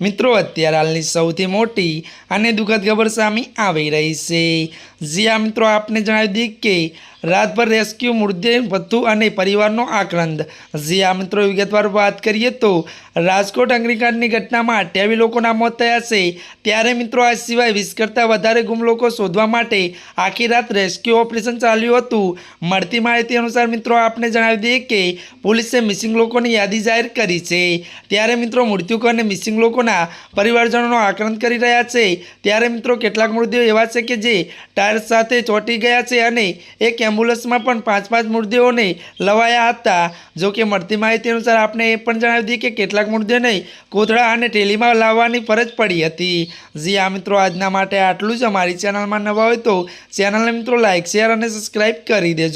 મિત્રો, અત્યારે હાલની સૌથી મોટી અને દુઃખદ ખબર સામે આવી રહી છે. જ્યાં મિત્રો, આપને જણાવી દઈએ કે રાતભર રેસ્ક્યુ મૃતદેહ વધુ અને પરિવારનો આક્રંદ. જ્યાં મિત્રો, વિગતવાર વાત કરીએ તો રાજકોટ અગ્નિકાંડની ઘટનામાં અઠ્યાવીસ લોકોના મોત થયા છે. ત્યારે, મિત્રો, આ સિવાય વીસ કરતાં વધારે ગુમ લોકો શોધવા માટે આખી રાત રેસ્ક્યુ ઓપરેશન ચાલ્યું હતું. મળતી માહિતી અનુસાર, મિત્રો, આપને જણાવી દઈએ કે પોલીસે મિસિંગ લોકોની યાદી જાહેર કરી છે. ત્યારે, મિત્રો મૃત્યુકો અને મિસિંગ લોકોના પરિવારજનોનો આક્રંદ કરી રહ્યા છે. ત્યારે મિત્રો કેટલાક મૃતદેહો એવા છે કે જે ટાયર સાથે ચોંટી ગયા છે અને એક એમ્બ્યુલન્સમાં પણ પાંચ પાંચ મૃતદેહોને લવાયા હતા. જો કે મળતી માહિતી અનુસાર આપણે એ પણ જણાવી દઈએ કે કેટલાક મૃતદેહોને કોથળા અને ટેલીમાં લાવવાની ફરજ પડી હતી. જી આ મિત્રો, આજના માટે આટલું જ. અમારી ચેનલમાં નવા હોય તો ચેનલને મિત્રો લાઇક શેર અને સબસ્ક્રાઈબ કરી દેજો.